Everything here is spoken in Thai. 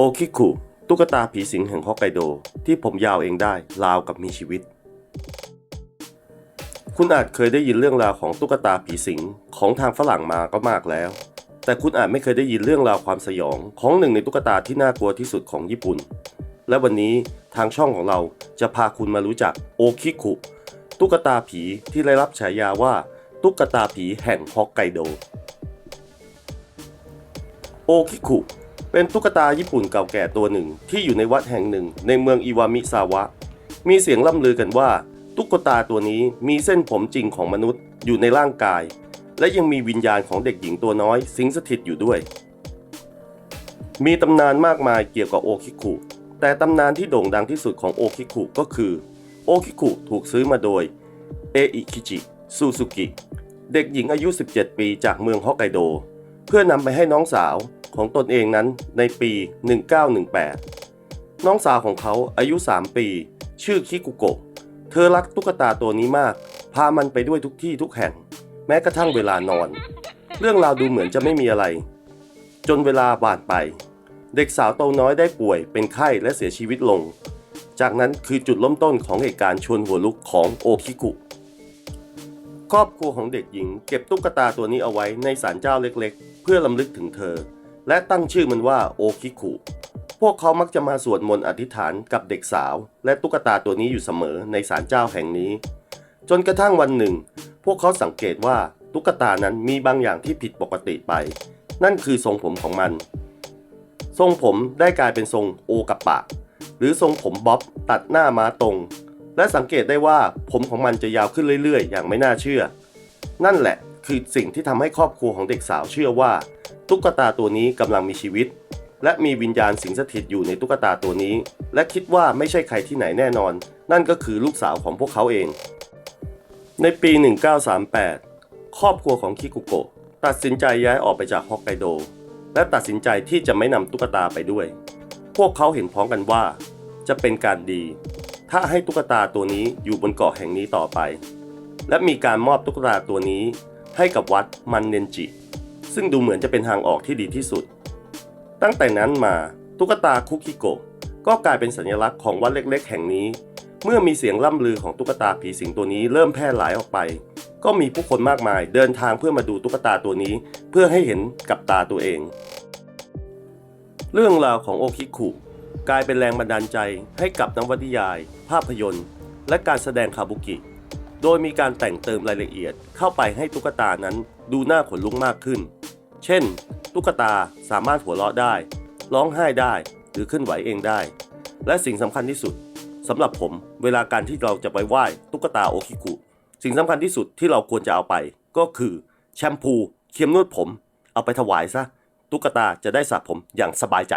โอคิคุตุ๊กตาผีสิงแห่งฮอกไกโด ที่ผมยาวเองได้ราวกับมีชีวิต คุณอาจเคยได้ยินเรื่องราวของตุ๊กตาผีสิงของทางฝรั่งมาก็มากแล้ว แต่คุณอาจไม่เคยได้ยินเรื่องราวความสยองของหนึ่งในตุ๊กตาที่น่ากลัวที่สุดของญี่ปุ่น และวันนี้ทางช่องของเราจะพาคุณมารู้จักโอคิคุตุ๊กตาผีที่ได้รับฉายาว่า ตุ๊กตาผีแห่งฮอกไกโด โอคิคุ เป็นตุ๊กตาญี่ปุ่นเก่าแก่ตัวหนึ่งที่อยู่ในวัดแห่งหนึ่งในเมืองอิวามิซาวะ มีเสียงล่ำลือกันว่า ตุ๊กตาตัวนี้มีเส้นผมจริงของมนุษย์อยู่ในร่างกาย และยังมีวิญญาณของเด็กหญิงตัวน้อย สิงสถิตอยู่ด้วย มีตำนานมากมายเกี่ยวกับโอคิคุ แต่ตำนานที่โด่งดังที่สุดของโอคิคุก็คือ โอคิคุถูกซื้อมาโดยเออิคิจิซูซูกิ เด็กหญิงอายุ 17 ปีจากเมืองฮอกไกโด เพื่อนำไปให้น้องสาว ของตนเองนั้นในปี 1918 น้องสาวของเขาอายุ 3 ปี ชื่อคิกุโกะ เธอรักตุ๊กตาตัวนี้มาก พามันไปด้วยทุกที่ทุกแห่ง แม้กระทั่งเวลานอน เรื่องราวดูเหมือนจะไม่มีอะไร จนเวลาผ่านไป เด็กสาวโตน้อยได้ป่วยเป็นไข้และเสียชีวิตลง จากนั้นคือจุดเริ่มต้นของเหตุการณ์ชวนหัวลุกของโอคิกุครอบครัวของเด็กหญิงเก็บตุ๊กตาตัวนี้เอาไว้ในศาลเจ้าเล็กๆ เพื่อลำลึกถึงเธอ และตั้งชื่อมันว่าโอคิคุ พวกเขามักจะมาสวดมนต์อธิษฐานกับเด็กสาว และตุ๊กตาตัวนี้อยู่เสมอในศาลเจ้าแห่งนี้ จนกระทั่งวันหนึ่ง พวกเขาสังเกตว่าตุ๊กตานั้นมีบางอย่างที่ผิดปกติไป นั่นคือทรงผมของมัน ทรงผมได้กลายเป็นทรงโอกะปะ หรือทรงผมบ๊อบตัดหน้าม้าตรง และสังเกตได้ว่าผมของมันจะยาวขึ้นเรื่อยๆ อย่างไม่น่าเชื่อ นั่นแหละคือสิ่งที่ทำให้ครอบครัวของเด็กสาวเชื่อว่า ตุ๊กตาตัวนี้กำลังมีชีวิต และมีวิญญาณสิงสถิตอยู่ในตุ๊กตาตัวนี้ และคิดว่าไม่ใช่ใครที่ไหนแน่นอน นั่นก็คือลูกสาวของพวกเขาเอง ในปี 1938 ครอบครัวของคิกุโกะตัดสินใจย้ายออกไปจากฮอกไกโด และตัดสินใจที่จะไม่นำตุ๊กตาไปด้วย พวกเขาเห็นพ้องกันว่า จะเป็นการดี ถ้าให้ตุ๊กตาตัวนี้อยู่บนเกาะแห่งนี้ต่อไป และมีการมอบตุ๊กตาตัวนี้ให้กับวัดมันเนนจิ ซึ่งดูเหมือนจะเป็นทางออกที่ดีที่สุด ตั้งแต่นั้นมาตุ๊กตาคุกิโกะก็กลายเป็นสัญลักษณ์ของวัดเล็ก ๆ แห่งนี้ เมื่อมีเสียงล่ำลือของตุ๊กตาผีสิงตัวนี้เริ่มแพร่หลายออกไป ก็มีผู้คนมากมายเดินทางเพื่อมาดูตุ๊กตาตัวนี้ เพื่อให้เห็นกับตาตัวเอง เรื่องราวของโอคิคุกลายเป็นแรงบันดาลใจให้กับนวนิยาย ภาพยนตร์ และการแสดงคาบุกิ โดยมีการแต่งเติมรายละเอียดเข้าไปให้ตุ๊กตานั้นดูน่าขนลุกมากขึ้น เช่น ตุ๊กตาสามารถหัวเราะได้ ร้องไห้ได้หรือขึ้นไหวเองได้ และสิ่งสำคัญที่สุดสำหรับผมเวลาการที่เราจะไปไหว้ตุ๊กตาโอคิคุสิ่งสำคัญที่สุดที่เราควรจะเอาไป ก็คือแชมพูเคียมนวดผม เอาไปถวายซะตุ๊กตาจะได้สระผมอย่างสบายใจ